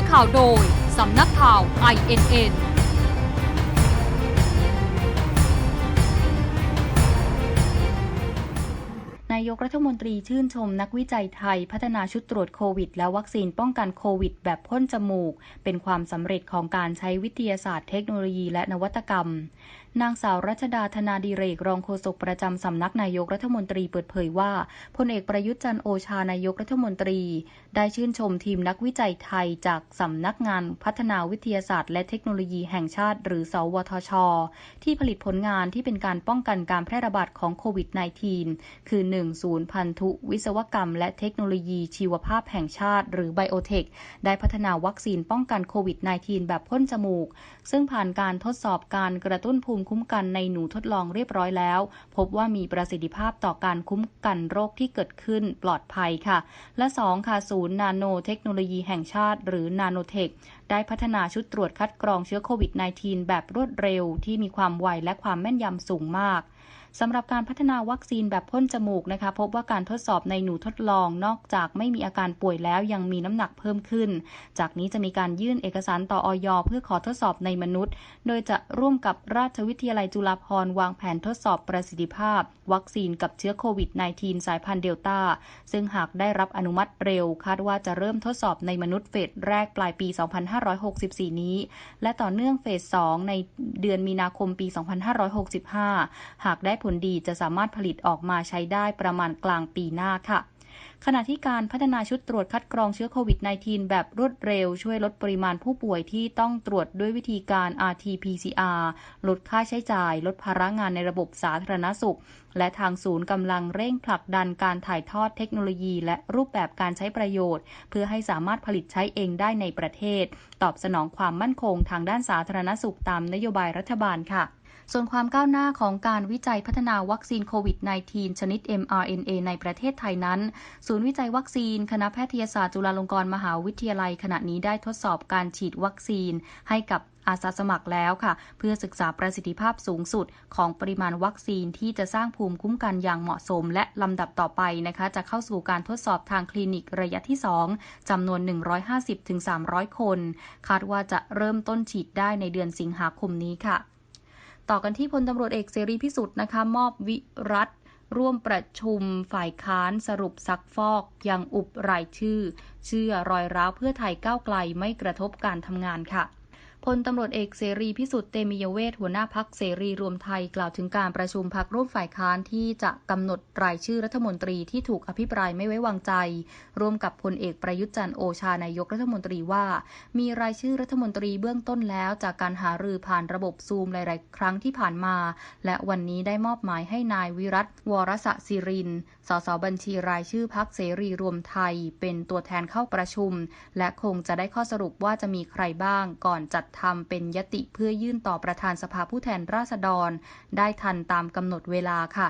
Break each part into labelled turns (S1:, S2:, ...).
S1: อข่าวโดย สำนักข่าว INN
S2: นายกรัฐมนตรีชื่นชมนักวิจัยไทย พัฒนาชุดตรวจโควิด และวัคซีนป้องกันโควิด แบบพ่นจมูก เป็นความสำเร็จของการใช้วิทยาศาสตร์เทคโนโลยีและนวัตกรรมนางสาวรัชดาธนาดีเรกรองโฆษกประจำสำนักนายกรัฐมนตรีเปิดเผยว่าพลเอกประยุทธ์จันโอชานายกรัฐมนตรี ได้ชื่นชมทีมนักวิจัยไทยจากสำนักงานพัฒนาวิทยาศาสตร์ และเทคโนโลยีแห่งชาติ หรือสวทช ที่ผลิตผลงานที่เป็นการป้องกันการแพร่ระบาดของโควิด -19 คือ 1 ศูนย์พันธุ วิศวกรรม และเทคโนโลยีชีวภาพแห่งชาติ หรือไบโอเทคได้พัฒนาวัคซีนป้องกันโควิด -19 แบบพ่นจมูก ซึ่งผ่านการทดสอบการกระตุ้นภูมิคุ้มกันในหนูทดลองเรียบร้อยแล้ว พบว่ามีประสิทธิภาพต่อการคุ้มกันโรคที่เกิดขึ้นปลอดภัยค่ะ และ 2 ค่ะศูนย์นาโนเทคโนโลยีแห่งชาติ หรือนาโนเทคได้พัฒนาชุดตรวจคัดกรองเชื้อโควิด -19 แบบรวดเร็วที่มีความไวและความแม่นยำสูงมาก สำหรับการพัฒนาวัคซีนแบบพ่นจมูกนะคะ พบว่าการทดสอบในหนูทดลองนอกจากไม่มีอาการป่วยแล้วยังมีน้ำหนักเพิ่มขึ้น จากนี้จะมีการยื่นเอกสารต่ออยเพื่อขอทดสอบในมนุษย์ โดยจะร่วมกับราชวิทยาลัยจุฬาภรณ์วางแผนทดสอบประสิทธิภาพ วัคซีนกับเชื้อโควิด -19 สายพันธุ์เดลต้า ซึ่งหากได้รับอนุมัติเร็ว คาดว่าจะเริ่มทดสอบในมนุษย์เฟสแรกปลายปี 2564 นี้ และต่อเนื่องเฟส 2 ในเดือนมีนาคมปี 2565 หากได้ผลดีจะสามารถผลิตออกมาใช้ได้ประมาณกลางปีหน้าค่ะ ขณะที่การพัฒนาชุดตรวจคัดกรองเชื้อโควิด -19 แบบรวดเร็ว ช่วยลดปริมาณผู้ป่วยที่ต้องตรวจด้วยวิธีการ RT-PCR ลดค่าใช้จ่าย ลดภาระงานในระบบสาธารณสุข และทางศูนย์กำลังเร่งผลักดันการถ่ายทอดเทคโนโลยี และรูปแบบการใช้ประโยชน์ เพื่อให้สามารถผลิตใช้เองได้ในประเทศ ตอบสนองความมั่นคงทางด้านสาธารณสุขตามนโยบายรัฐบาลค่ะ ส่วนความก้าวหน้าของการวิจัยพัฒนาวัคซีนโควิด -19 ชนิด mRNA ในประเทศไทยนั้น ศูนย์วิจัยวัคซีน คณะแพทยศาสตร์จุฬาลงกรณ์มหาวิทยาลัย ขณะนี้ได้ทดสอบการฉีดวัคซีนให้กับอาสาสมัครแล้วค่ะ เพื่อศึกษาประสิทธิภาพสูงสุดของปริมาณวัคซีนที่จะสร้างภูมิคุ้มกันอย่างเหมาะสม และลำดับต่อไปนะคะ จะเข้าสู่การทดสอบทางคลินิกระยะที่ 2จำนวน 150-300 คน คาดว่าจะเริ่มต้นฉีดได้ในเดือนสิงหาคมนี้ค่ะ ต่อกันที่พลตำรวจเอกเสรีพิสุทธิ์นะคะมอบวิรัตร่วมประชุมฝ่ายค้านสรุปซักฟอกยังอุบรายชื่อ เชื่อรอยร้าวเพื่อไทยก้าวไกลไม่กระทบการทำงานค่ะ พลตำรวจเอกเสรีพิสุทธิ์เตมียเวทหัวหน้าพักเสรีรวมไทยกล่าวถึงการประชุมพักร่วมฝ่ายค้านที่จะกำหนดรายชื่อรัฐมนตรีที่ถูกอภิปรายไม่ไว้วางใจ ร่วมกับพลเอกประยุทธ์จันโอชานายกรัฐมนตรีว่า มีรายชื่อรัฐมนตรีเบื้องต้นแล้วจากการหารือผ่านระบบซูมหลาย ๆ ครั้งที่ผ่านมา และวันนี้ได้มอบหมายให้นายวิรัตวรสศิรินสสบัญชีรายชื่อพักเสรีรวมไทย เป็นตัวแทนเข้าประชุม และคงจะได้ข้อสรุปว่าจะมีใครบ้างก่อนจัดทำเป็นยติเพื่อยื่นต่อประธานสภาผู้แทนราษฎร ได้ทันตามกำหนดเวลาค่ะ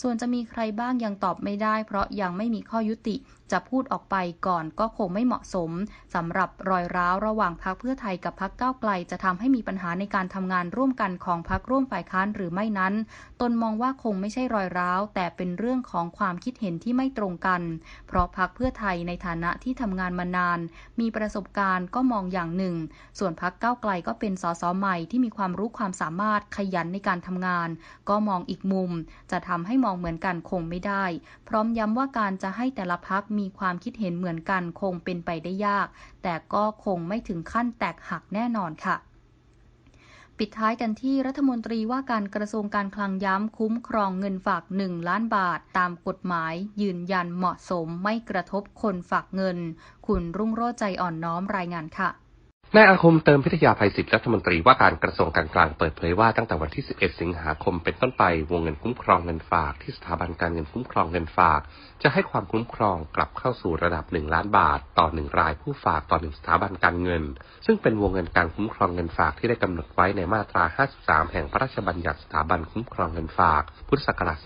S2: ส่วนจะมีใครบ้างยังตอบไม่ได้ เพราะยังไม่มีข้อยุติ จะพูดออกไปก่อนก็คงไม่เหมาะสมสำหรับรอยร้าวระหว่างพรรคเพื่อไทยกับพรรคก้าวไกล จะทำให้มีปัญหาในการทำงานร่วมกันของพรรคร่วมฝ่ายค้านหรือไม่นั้น ตนมองว่าคงไม่ใช่รอยร้าว แต่เป็นเรื่องของความคิดเห็นที่ไม่ตรงกัน เพราะพรรคเพื่อไทยในฐานะที่ทำงานมานาน มีประสบการณ์ก็มองอย่างหนึ่ง ส่วนพรรคก้าวไกลก็เป็นสสใหม่ที่มีความรู้ความสามารถขยันในการทำงาน ก็มองอีกมุม จะทำให้มองเหมือนกันคงไม่ได้ พร้อมย้ำว่าการจะให้แต่ละพรรคมีีความคิดเห็นเหมือนกันคงเป็นไปได้ยาก แต่ก็คงไม่ถึงขั้นแตกหักแน่นอนค่ะปิดท้ายกันที่รัฐมนตรีว่าการกระทรวงการคลังย้ำคุ้มครองเงินฝาก 1 ล้านบาท ตามกฎหมายยืนยันเหมาะสมไม่กระทบคนฝากเงิน คุณรุ่งโรจน์ใจอ่อนน้อมรายงานค่ะ
S3: นายอาคมเติมพิทยาภัยศิษย์รัฐมนตรีว่าการกระทรวงการคลังเปิดเผยว่าตั้งแต่วันที่ 11 สิงหาคมเป็นต้นไป วงเงินคุ้มครองเงินฝากที่สถาบันการเงินคุ้มครองเงินฝาก จะให้ความคุ้มครองกลับเข้าสู่ระดับ 1 ล้านบาท ต่อ 1 รายผู้ฝากต่อ 1 สถาบันการเงิน ซึ่งเป็นวงเงินการคุ้มครองเงินฝากที่ได้กำหนดไว้ในมาตรา 53 แห่งพระราชบัญญัติสถาบันคุ้มครองเงินฝาก พุทธศักราช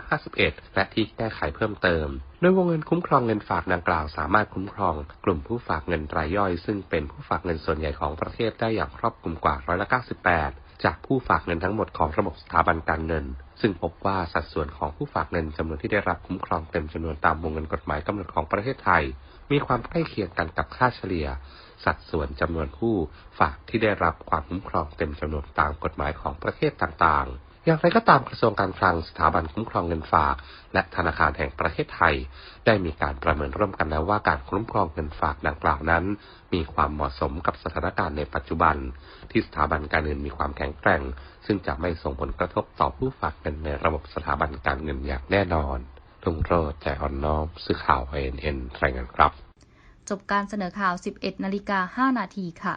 S3: 2551 และที่แก้ไขเพิ่มเติม โดยวงเงินคุ้มครองเงินฝากดังกล่าวสามารถคุ้มครองกลุ่มผู้ฝากเงินรายย่อย ซึ่งเป็นผู้ฝากเงินส่วนใหญ่ของประเทศได้อย่างครอบคลุมกว่าร้อยละ98 จากผู้ฝากเงินทั้งหมดของระบบสถาบันการเงิน ซึ่งพบว่าสัดส่วนของผู้ฝากเงินจำนวนที่ได้รับคุ้มครองเต็มจำนวนตามวงเงินกฎหมายกำหนดของประเทศไทย มีความใกล้เคียงกันกับค่าเฉลี่ย สัดส่วนจำนวนผู้ฝากที่ได้รับความคุ้มครองเต็มจำนวนตามกฎหมายของประเทศต่างๆ อย่างไรก็ตามกระทรวงการคลังสถาบันคุ้มครองเงินฝาก และธนาคารแห่งประเทศไทย ได้มีการประเมินร่วมกันแล้วว่าการคุ้มครองเงินฝากดังกล่าวนั้น มีความเหมาะสมกับสถานการณ์ในปัจจุบัน ที่สถาบันการเงินมีความแข็งแกร่ง ซึ่งจะไม่ส่งผลกระทบต่อผู้ฝากเงินในระบบสถาบันการเงินอย่างแน่นอนลุงโรจใจอ่อนน้อมสื่อข่าว INN รายงานครับ
S2: จบการเสนอข่าว 11 นาฬิกา 5 นาทีค่ะ